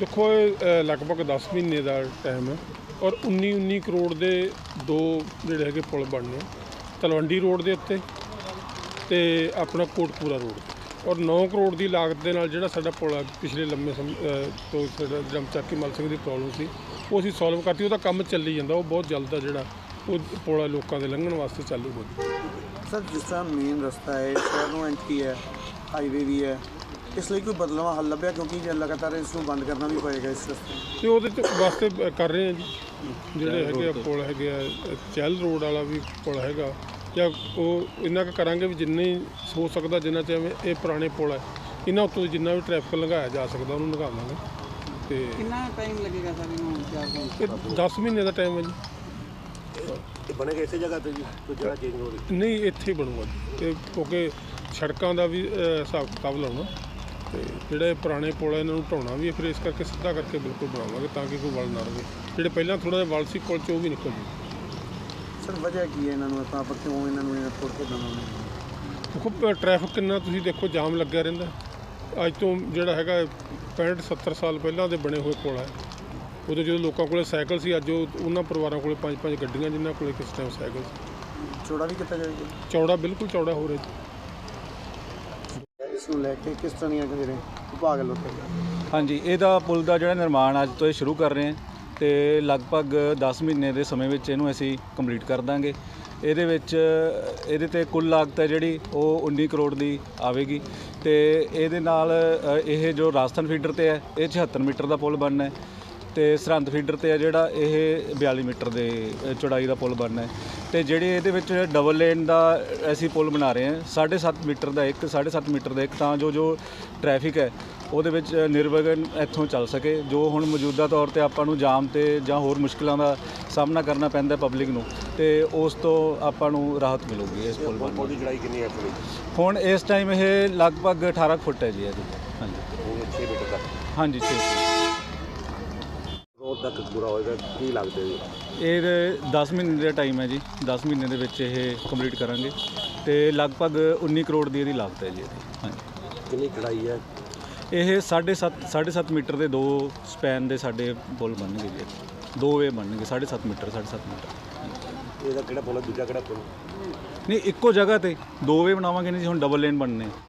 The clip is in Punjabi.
ਦੇਖੋ, ਇਹ ਲਗਭਗ 10 ਮਹੀਨੇ ਦਾ ਟਾਈਮ ਹੈ ਔਰ 19 19 ਕਰੋੜ ਦੇ ਦੋ ਜਿਹੜੇ ਹੈਗੇ ਪੁਲ ਬਣਨੇ ਤਲਵੰਡੀ ਰੋਡ ਦੇ ਉੱਤੇ ਤੇ ਆਪਣਾ ਕੋਟਪੂਰਾ ਰੋਡ ਔਰ 9 ਕਰੋੜ ਦੀ ਲਾਗਤ ਦੇ ਨਾਲ ਜਿਹੜਾ ਸਾਡਾ ਪੁਲ ਆ, ਪਿਛਲੇ ਲੰਮੇ ਸਮੇਂ ਤੋਂ ਸਾਡਾ ਜਮ ਮਲ ਸਿੰਘ ਦੀ ਪ੍ਰੋਬਲਮ ਸੀ, ਉਹ ਅਸੀਂ ਸੋਲਵ ਕਰਤੀ, ਉਹਦਾ ਕੰਮ ਚੱਲੀ ਜਾਂਦਾ, ਉਹ ਬਹੁਤ ਜਲਦ ਆ ਜਿਹੜਾ ਉਹ ਪੁਲ ਆ ਲੋਕਾਂ ਦੇ ਲੰਘਣ ਵਾਸਤੇ ਚਾਲੂ ਹੋ ਜਾਊ ਸਰ, ਜਿਸ ਤਰ੍ਹਾਂ ਮੇਨ ਰਸਤਾ ਹੈ, ਸ਼ਹਿਰ ਨੂੰ ਐਂਟਰੀ ਹੈ ਹਾਈਵੇ ਵੀ ਹੈ ਇਸ ਲਈ ਕੋਈ ਬਦਲਵਾ ਹੱਲ ਲੱਭਿਆ? ਕਿਉਂਕਿ ਜੇ ਲਗਾਤਾਰ ਇਸ ਨੂੰ ਬੰਦ ਕਰਨਾ ਵੀ ਪਏਗਾ ਇਸ ਰਸਤੇ। ਤੇ ਉਹਦੇ ਚ ਵਾਸਤੇ ਬ- ਕਰ ਰਹੇ ਆ ਜੀ। ਜਿਹੜੇ ਹੈਗੇ ਆ ਪੁਲ ਹੈਗੇ ਆ ਚਹਿਲ ਰੋਡ ਵਾਲਾ ਵੀ ਪੁਲ ਹੈਗਾ। ਜਾਂ ਉਹ ਇੰਨਾ ਕੁ ਕਰਾਂਗੇ ਵੀ ਜਿੰਨੇ ਹੀ ਹੋ ਸਕਦਾ ਜਿੰਨਾ ਚਾਹੇ ਇਹ ਪੁਰਾਣੇ ਪੁਲ ਹੈ ਇਹਨਾਂ ਉੱਤੋਂ ਜਿੰਨਾ ਵੀ ਟ੍ਰੈਫਿਕ ਲੰਘਾਇਆ ਜਾ ਸਕਦਾ ਉਹਨੂੰ ਲੰਘਾਵਾਂਗੇ ਤੇ ਕਿੰਨਾ ਟਾਈਮ ਲੱਗੇਗਾ ਸਰ ਇਹਨੂੰ ਤਿਆਰ ਹੋਣ ਇਹ 10 ਮਹੀਨੇ ਦਾ ਟਾਈਮ ਹੈ ਜੀ। ਇਹ ਬਣੇਗਾ ਇਸੇ ਜਗ੍ਹਾ ਤੇ ਜੀ ਕੋਈ ਜਗ੍ਹਾ ਚੇਂਜ ਹੋ ਰਹੀ? ਨਹੀਂ ਇੱਥੇ ਹੀ ਬਣੂਗਾ ਜੀ। ਇਹ ਕਿਉਂਕਿ ਸੜਕਾਂ ਦਾ ਵੀ ਹਿਸਾਬ ਕਿਤਾਬ ਲਾਉਣਾ। ਤੇ ਜਿਹੜੇ ਪੁਰਾਣੇ ਪੁਲ ਇਹਨਾਂ ਨੂੰ ਢਾਉਣਾ ਵੀ ਹੈ, ਫਿਰ ਇਸ ਕਰਕੇ ਸਿੱਧਾ ਕਰਕੇ ਬਿਲਕੁਲ ਬਣਾਵਾਂਗੇ ਤਾਂ ਕਿ ਕੋਈ ਵਲ ਨਾ ਰਵੇ। ਜਿਹੜੇ ਪਹਿਲਾਂ ਥੋੜਾ ਜਿਹਾ ਵਲ ਸੀ ਪੁਲ ਚ ਉਹ ਵੀ ਨਿਕਲ ਜੂ ਸਰ ਵਜ੍ਹਾ ਕੀ ਹੈ ਇਹਨਾਂ ਨੂੰ? ਆਪਾਂ ਆਪਾਂ ਕਿਉਂ ਇਹਨਾਂ ਨੂੰ ਇਹਨਾਂ ਤੋੜ ਕੇ ਦਵਾਂਗੇ ਦੇਖੋ ਟ੍ਰੈਫਿਕ ਕਿੰਨਾ ਤੁਸੀਂ ਦੇਖੋ ਜਾਮ ਲੱਗਿਆ ਰਹਿੰਦਾ। ਅੱਜ ਤੋਂ ਜਿਹੜਾ ਹੈਗਾ 65 70 ਸਾਲ ਪਹਿਲਾਂ ਦੇ ਬਣੇ ਹੋਏ ਪੁਲ ਹੈ ਉਦੋਂ ਜਦੋਂ ਲੋਕਾਂ ਕੋਲੇ ਸਾਈਕਲ ਸੀ ਅੱਜ ਉਹ ਉਹਨਾਂ ਪਰਿਵਾਰਾਂ ਕੋਲੇ ਪੰਜ ਪੰਜ ਗੱਡੀਆਂ ਜਿਨ੍ਹਾਂ ਕੋਲੇ ਕਿਸ ਟਾਈਮ ਸਾਈਕਲ ਸੀ। ਚੌੜਾ ਵੀ ਕੀਤਾ ਜਾਏਗਾ ਚੌੜਾ ਬਿਲਕੁਲ ਚੌੜਾ ਹੋ ਰਿਹਾ। ਜੀ ਇਸ ਨੂੰ ਲੈ ਕੇ ਕਿਸ ਤਰ੍ਹਾਂ ਦੀਆਂ ਜਿਹੜੇ ਵਿਭਾਗ ਵੱਲੋਂ ਹਾਂਜੀ, ਇਹਦਾ ਪੁਲ ਦਾ ਜਿਹੜਾ ਨਿਰਮਾਣ ਅੱਜ ਤੋਂ ਇਹ ਸ਼ੁਰੂ ਕਰ ਰਹੇ ਹਾਂ ਤੇ ਲਗਭਗ 10 ਮਹੀਨੇ ਦੇ ਸਮੇਂ ਵਿੱਚ ਇਹਨੂੰ ਅਸੀਂ ਕੰਪਲੀਟ ਕਰ ਦਾਂਗੇ। ਇਹਦੇ ਵਿੱਚ, ਇਹਦੇ ਤੇ ਕੁੱਲ ਲਾਗਤ ਹੈ ਜਿਹੜੀ, ਉਹ 19 ਕਰੋੜ ਦੀ ਆਵੇਗੀ ਤੇ ਇਹਦੇ ਨਾਲ ਇਹ ਜੋ ਰਾਜਸਥਾਨ ਫੀਡਰ ਤੇ ਹੈ, ਇਹ 76 ਮੀਟਰ ਦਾ ਪੁਲ ਬਣਨਾ ਹੈ। ਤੇ ਸਰਹੰਦ ਫੀਡਰ ਤੇ ਹੈ ਜਿਹੜਾ ਇਹ 42 ਮੀਟਰ ਦੇ ਚੌੜਾਈ ਦਾ ਪੁਲ ਬਣਨਾ ਹੈ। ਤੇ ਜਿਹੜੇ ਇਹਦੇ ਵਿੱਚ ਡਬਲ ਲੇਨ ਦਾ ਅਸੀਂ ਪੁਲ ਬਣਾ ਰਹੇ ਹਾਂ 7.5 ਮੀਟਰ ਦਾ ਇੱਕ 7.5 ਮੀਟਰ ਦਾ ਇੱਕ ਤਾਂ ਜੋ ਜੋ ਟ੍ਰੈਫਿਕ ਹੈ ਉਹਦੇ ਵਿੱਚ ਨਿਰਵਿਘਨ ਇੱਥੋਂ ਚੱਲ ਸਕੇ ਜੋ ਹੁਣ ਮੌਜੂਦਾ ਤੌਰ ਤੇ ਆਪਾਂ ਨੂੰ ਜਾਮ ਤੇ ਜਾਂ ਹੋਰ ਮੁਸ਼ਕਲਾਂ ਦਾ ਸਾਹਮਣਾ ਕਰਨਾ ਪੈਂਦਾ ਪਬਲਿਕ ਨੂੰ ਤੇ ਉਸ ਤੋਂ ਆਪਾਂ ਨੂੰ ਰਾਹਤ ਮਿਲੂਗੀ ਇਸ ਪੁਲ ਬਣਨ ਦੀ। ਚੜਾਈ ਕਿੰਨੀ ਹੈ ਹੁਣ ਇਸ ਟਾਈਮ ਇਹ ਲਗਭਗ 18 ਕੁ ਫੁੱਟ ਹੈ ਜੀ ਇਹਦੀ। ਹਾਂਜੀ। ਉਹ 6 ਮੀਟਰ ਤੱਕ। ਹਾਂਜੀ 6 ਤੱਕ ਪੂਰਾ ਹੋਏਗਾ ਕੀ ਲੱਗਦਾ ਜੀ? ਇਹ 10 ਮਹੀਨੇ ਦਾ ਟਾਈਮ ਹੈ ਜੀ। 10 ਮਹੀਨੇ ਦੇ ਵਿੱਚ ਇਹ ਕੰਪਲੀਟ ਕਰਾਂਗੇ। ਤੇ ਲਗਭਗ 19 ਕਰੋੜ ਦੀ ਇਹਦੀ ਲਾਗਤ ਹੈ ਜੀ ਇਹਦੀ। ਹਾਂਜੀ। ਕਿੰਨੀ ਚੜਾਈ ਹੈ? ਇਹ 7.5 7.5 ਮੀਟਰ ਦੇ ਦੋ ਸਪੈਨ ਦੇ ਸਾਡੇ ਪੁਲ ਬਣਨਗੇ ਜੀ। ਦੋ ਵੇ ਬਣਨਗੇ 7.5 ਮੀਟਰ 7.5 ਮੀਟਰ। ਇਹਦਾ ਕਿਹੜਾ ਪੁਲ ਹੈ? ਦੂਜਾ ਕਿਹੜਾ ਪੁਲ ਨਹੀਂ ਇੱਕੋ ਜਗ੍ਹਾ ਤੇ ਦੋ ਵੇ ਬਣਾਵਾਂਗੇ ਨਹੀਂ ਜੀ ਹੁਣ ਡਬਲ ਲੇਨ ਬਣਨੇ।